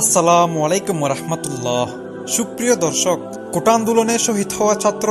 আসসালামু আলাইকুম রহমতুল্লাহ সুপ্রিয় দর্শক কোটা আন্দোলনে শহীদ হওয়া ছাত্র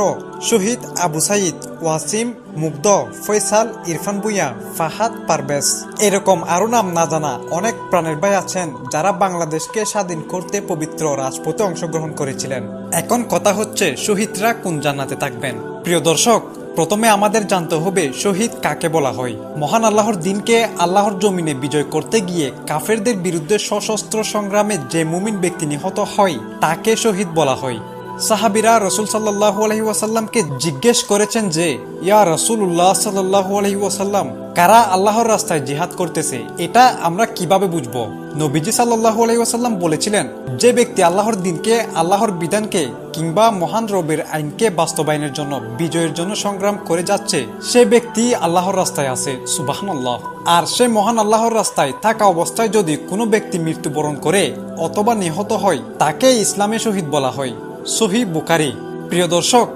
শহীদ আবু সাইদ ওয়াসিম, মুগ্ধ ফয়সাল ইরফান ভুইয়া, ফাহাদ পারভেজ। এরকম আরও নাম না জানা অনেক প্রাণের ভাই আছেন যারা বাংলাদেশকে স্বাধীন করতে পবিত্র রাজপথে অংশগ্রহণ করেছিলেন। এখন কথা হচ্ছে, শহীদরা কোন জান্নাতে থাকবেন? প্রিয় দর্শক প্রথমে আমাদের জানতে হবে শহীদ কাকে বলা হয়। মহান আল্লাহর দিনকে আল্লাহর জমিনে বিজয় করতে গিয়ে কাফেরদের বিরুদ্ধে সশস্ত্র সংগ্রামে যে মুমিন ব্যক্তি নিহত হয়, তাকে শহীদ বলা হয়। সাহাবিরা রসুল সাল্লাহ আলহি ওয়াসাল্লামকে জিজ্ঞেস করেছেন যে, ইয়া রসুল উল্লাহ সাল্লাহ আলহি ওয়াসাল্লাম কারা আল্লাহর রাস্তায় জিহাদ করতেছে, এটা আমরা কীভাবে বুঝব? নবীজি সাল্লাহ আলহি ওয়াসাল্লাম বলেছিলেন, যে ব্যক্তি আল্লাহর দিনকে, আল্লাহর বিধানকে কিংবা মহান রবের আইনকে বাস্তবায়নের জন্য, বিজয়ের জন্য সংগ্রাম করে যাচ্ছে, সে ব্যক্তি আল্লাহর রাস্তায় আছে সুবাহান আল্লাহ আর সে মহান আল্লাহর রাস্তায় থাকা অবস্থায় যদি কোনো ব্যক্তি মৃত্যুবরণ করে অথবা নিহত হয় তাকে ইসলামে শহীদ বলা হয়। সহি বুকারি প্রিয় দর্শক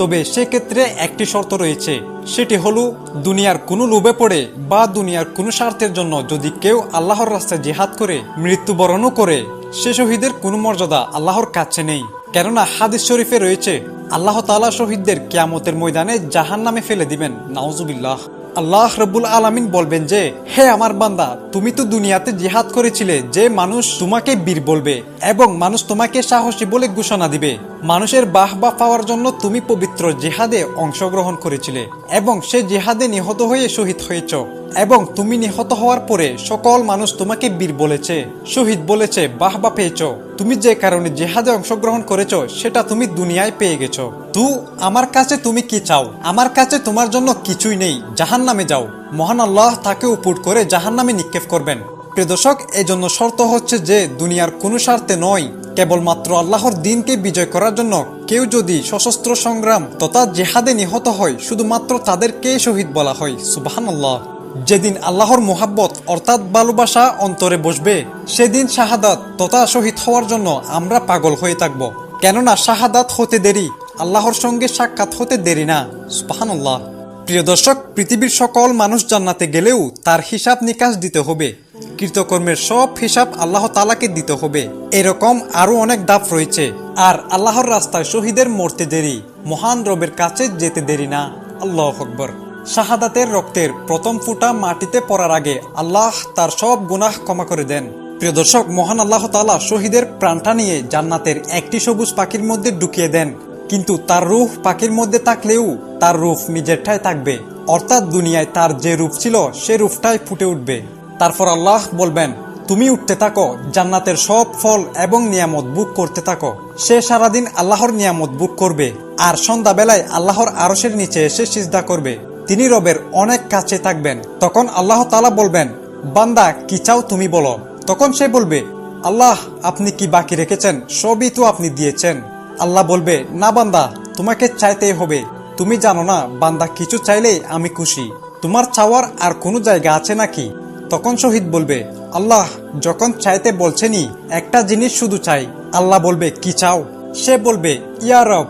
তবে সেক্ষেত্রে একটি শর্ত রয়েছে। সেটি হলো, দুনিয়ার কোনো লোভে পড়ে বা দুনিয়ার কোনো স্বার্থের জন্য যদি কেউ আল্লাহর রাস্তায় জেহাদ করে, মৃত্যুবরণও করে, সে শহীদের কোনো মর্যাদা আল্লাহর কাছে নেই। কেননা হাদিস শরীফে রয়েছে, আল্লাহ তালা শহীদদের কিয়ামতের ময়দানে জাহান নামে ফেলে দিবেন। নাউজুবিল্লাহ। আল্লাহ রব্বুল আলামিন বলবেন যে, হে আমার বান্দা, তুমি তো দুনিয়াতে জিহাদ করেছিলে যে মানুষ তোমাকে বীর বলবে এবং মানুষ তোমাকে সাহসী বলে ঘোষণা দিবে। মানুষের বাহ বা পাওয়ার জন্য তুমি জিহাদে অংশগ্রহণ করেছিলে এবং সে জিহাদে নিহত হয়ে শহীদ হয়েছ এবং তুমি নিহত হওয়ার পরে সকল মানুষ তোমাকে বীর বলেছে, শহীদ বলেছে বাহ বা পেয়েছ। তুমি যে কারণে জেহাদে অংশগ্রহণ করেছ, সেটা তুমি দুনিয়ায় পেয়ে গেছো। তু, আমার কাছে তুমি কি চাও? আমার কাছে তোমার জন্য কিছুই নেই জাহান নামে যাও। মহান আল্লাহ তাকে উপুট করে জাহান নামে নিক্ষেপ করবেন। প্রিয় এই জন্য শর্ত হচ্ছে যে, দুনিয়ার কোনো স্বার্থে নয়, কেবলমাত্র আল্লাহর দিনকে বিজয় করার জন্য কেউ যদি সশস্ত্র সংগ্রাম তথা জেহাদে নিহত হয়, শুধুমাত্র তাদেরকে শহীদ বলা হয়। সুবাহানুল্লাহ। যেদিন আল্লাহর মোহাব্বত, অর্থাৎ ভালোবাসা অন্তরে বসবে, সেদিন শাহাদাত তথা শহীদ হওয়ার জন্য আমরা পাগল হয়ে থাকব। কেননা শাহাদাত হতে দেরি, আল্লাহর সঙ্গে সাক্ষাৎ হতে দেরি না। সুবাহান্লাহ প্রিয় দর্শক, পৃথিবীর সকল মানুষ জান্নাতে গেলেও তার হিসাব নিকাশ দিতে হবে। কৃতকর্মের সব হিসাব আল্লাহ তালাকে দিতে হবে। এরকম আরও অনেক দাপ রয়েছে। আর আল্লাহর রাস্তায় শহীদের মরতে দেরি, মহান রবের কাছে যেতে দেরি না। আল্লাহ আকবর। শাহাদাতের রক্তের প্রথম ফুটা মাটিতে পড়ার আগে আল্লাহ তার সব গুনাহ ক্ষমা করে দেন। প্রিয় দর্শক, মহান আল্লাহ তালা শহীদের প্রাণটা নিয়ে জান্নাতের একটি সবুজ পাখির মধ্যে ঢুকিয়ে দেন। কিন্তু তার রূপ পাখির মধ্যে থাকলেও তার রূপ নিজেরটাই থাকবে। অর্থাৎ দুনিয়ায় তার যে রূপ ছিল, সে রূপটাই ফুটে উঠবে। তারপর আল্লাহ বলবেন, তুমি উঠতে থাকো, জান্নাতের সব ফল এবং নিয়ামত বুক করতে থাকো। সে সারাদিন আল্লাহর নিয়ামত বুক করবে আর সন্ধ্যাবেলায় আল্লাহর আরসের নিচে এসে সিজদা করবে। তিনি রবের অনেক কাছে থাকবেন। তখন আল্লাহ তালা বলবেন, বান্দা, কি চাও তুমি বলো। তখন সে বলবে, আল্লাহ, আপনি কি বাকি রেখেছেন? সবই তো আপনি দিয়েছেন। আল্লাহ বলবে, না বান্দা, তোমাকে চাইতেই হবে। তুমি জানো না, বান্দা কিছু চাইলেই আমি খুশি। তোমার চাওয়ার আর কোনো জায়গা আছে নাকি? তখন শহীদ বলবে, আল্লাহ, যখন চাইতে বলছেনি একটা জিনিস শুধু চাই। আল্লাহ বলবে, কি চাও? সে বলবে, ইয়া রব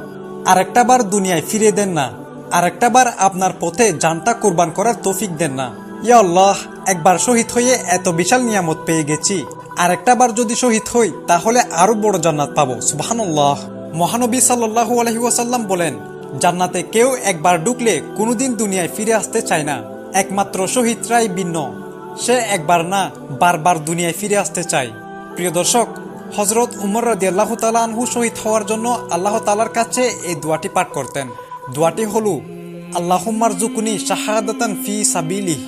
আর একটা বার দুনিয়ায় ফিরে দেন না। আর একটা বার আপনার পথে জানটা কোরবান করার তৌফিক দেন না। ইয়া আল্লাহ, একবার শহীদ হয়ে এত বিশাল নিয়ামত পেয়ে গেছি। আর একটা বার যদি শহীদ হই, তাহলে আরও বড় জান্নাত পাবো। সুবহানাল্লাহ। মহানবী সাল্লাল্লাহু আলাইহি ওয়াসাল্লাম বলেন, জান্নাতে কেউ একবার ঢুকলে কোনোদিন দুনিয়ায় ফিরে আসতে চায় না। একমাত্র শহীদরাই ভিন্ন। সে একবার না বারবার দুনিয়ায় ফিরে আসতে চায়। প্রিয় দর্শক হজরত উমর রাদি আল্লাহ তালা আনহু শহীদ হওয়ার জন্য আল্লাহ তালার কাছে এই দোয়াটি পাঠ করতেন। দোয়াটি হল আল্লাহুম্মার জুকুনি শাহাদাতান ফি সাবিলি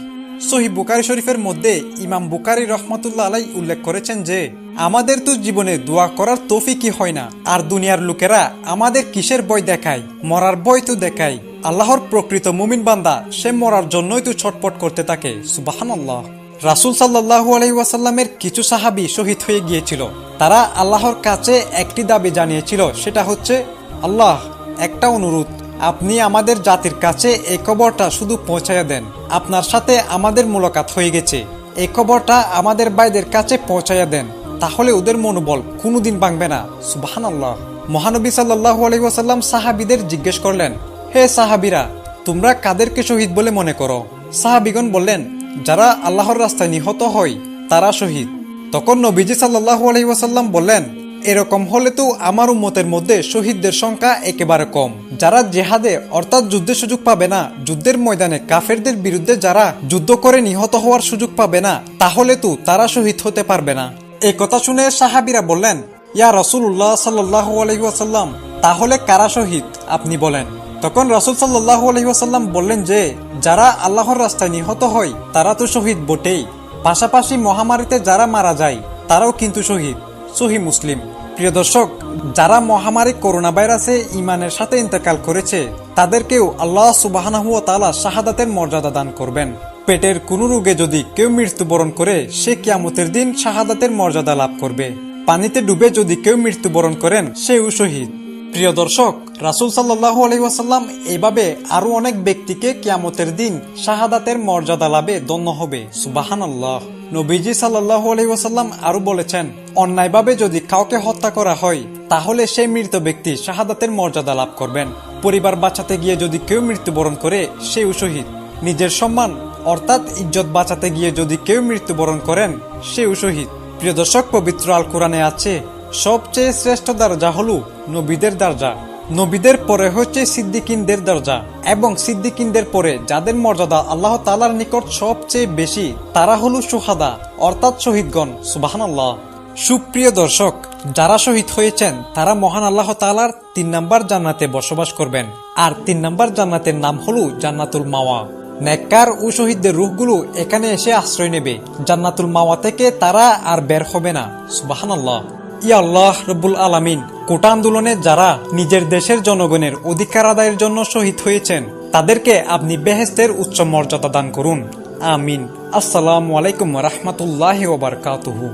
সহি বুকারি শরীফের মধ্যে ইমাম বুকারি রহমতুল্লাহ আলাই উল্লেখ করেছেন যে, আমাদের তো জীবনে দোয়া করার তৌফিকই হয় না, আর দুনিয়ার লোকেরা আমাদের কিসের বই দেখায়? মরার বই তো দেখায়। আল্লাহর প্রকৃত মুমিন বান্দা, সে মরার জন্যই তো ছটপট করতে থাকে। সুবাহান আল্লাহ রাসুল সাল্লাহু আলাই ওয়াসাল্লামের কিছু সাহাবি শহীদ হয়ে গিয়েছিল। তারা আল্লাহর কাছে একটি দাবি জানিয়েছিল, সেটা হচ্ছে, আল্লাহ, একটা অনুরোধ, আপনি আমাদের জাতির কাছে এই খবরটা শুধু পৌঁছাইয়া দেন। আপনার সাথে আমাদের মোলাকাত হয়ে গেছে। এই খবরটা আমাদের বাইদের কাছে পৌঁছাইয়া দেন। তাহলে ওদের মনোবল কোনোদিন ভাঙবে না। সুবাহান আল্লাহ মহানবী সাল্লাহ আলহিহাসাল্লাম সাহাবিদের জিজ্ঞেস করলেন, হে সাহাবিরা, তোমরা কাদেরকে শহীদ বলে মনে করো? সাহাবিগণ বললেন যারা আল্লাহর রাস্তায় নিহত হয়, তারা শহীদ। তখন নবীজি সাল্লাহু আলহি ওয়াসাল্লাম বললেন, এরকম হলে তো আমার উম্মতের মধ্যে শহীদদের সংখ্যা একেবারে কম। যারা জেহাদে, অর্থাৎ যুদ্ধের সুযোগ পাবে না, যুদ্ধের ময়দানে কাফেরদের বিরুদ্ধে যারা যুদ্ধ করে নিহত হওয়ার সুযোগ পাবে না, তাহলে তো তারা শহীদ হতে পারবে না। এই কথা শুনে সাহাবিরা বললেন, ইয়া রসুল্লাহ সাল্লাহ আলহিহাসাল্লাম তাহলে কারা শহীদ? আপনি বলেন। তখন রসুল সাল্লাহ আলহিহাসাল্লাম বললেন যে, যারা আল্লাহর রাস্তায় নিহত হয়, তারা তো শহীদ বটেই। পাশাপাশি মহামারীতে যারা মারা যায়, তারাও কিন্তু শহীদ। সহি মুসলিম। প্রিয় দর্শক, যারা মহামারী করোনা ভাইরাসে ইমানের সাথে ইন্তেকাল করেছে, তাদেরকেও আল্লাহ সুবাহানাহু ও তালা শাহাদাতের মর্যাদা দান করবেন। পেটের কোনো রোগে যদি কেউ মৃত্যুবরণ করে, সে কিয়ামতের দিন শাহাদাতের মর্যাদা লাভ করবে। পানিতে ডুবে যদি কেউ মৃত্যুবরণ করেন, সেও শহীদ। প্রিয় দর্শক, রাসুল সাল্লাহ আলহিহাসাল্লাম এভাবে আরও অনেক ব্যক্তিকে কিয়ামতের দিন শাহাদাতের মর্যাদা লাভে দন্য হবে। সুবাহান আল্লাহ নবীজি সাল্লাহ আলহিহাসাল্লাম আরও বলেছেন, অন্যায়ভাবে যদি কাউকে হত্যা করা হয়, তাহলে সেই মৃত ব্যক্তি শাহাদাতের মর্যাদা লাভ করবেন। পরিবার বাঁচাতে গিয়ে যদি কেউ মৃত্যুবরণ করে, সেও শহীদ। নিজের সম্মান, অর্থাৎ ইজ্জত বাঁচাতে গিয়ে যদি কেউ মৃত্যুবরণ করেন, সেও শহীদ। প্রিয় দর্শক, পবিত্র আল কোরআনে আছে সবচেয়ে শ্রেষ্ঠ দরজা হলো নবীদের দরজা। নবীদের পরে হচ্ছে সিদ্দিকিনদের দরজা এবং সিদ্দিকিনদের পরে যাদের মর্যাদা আল্লাহ তালার নিকট সবচেয়ে বেশি, তারা হলো সুহাদা, অর্থাৎ শহীদগণ। সুবাহান আল্লাহ সুপ্রিয় দর্শক, যারা শহীদ হয়েছেন, তারা মহান আল্লাহ তালার তিন নাম্বার জান্নাতে বসবাস করবেন। আর তিন নাম্বার জান্নাতের নাম হলো জান্নাতুল মাওয়া। নেককার ও শহীদদের রুহগুলো এখানে এসে আশ্রয় নেবে। জান্নাতুল মাওয়া থেকে তারা আর বের হবে না। সুবাহান আল্লাহ ইয়া আল্লাহ রব্বুল আলামিন। কোটা আন্দোলনে যারা নিজের দেশের জনগণের অধিকার আদায়ের জন্য শহীদ হয়েছেন, তাদেরকে আপনি বেহেস্তের উচ্চ মর্যাদা দান করুন। আমিন। আসসালামু আলাইকুম রহমতুল্লাহ ওবরকাতুহু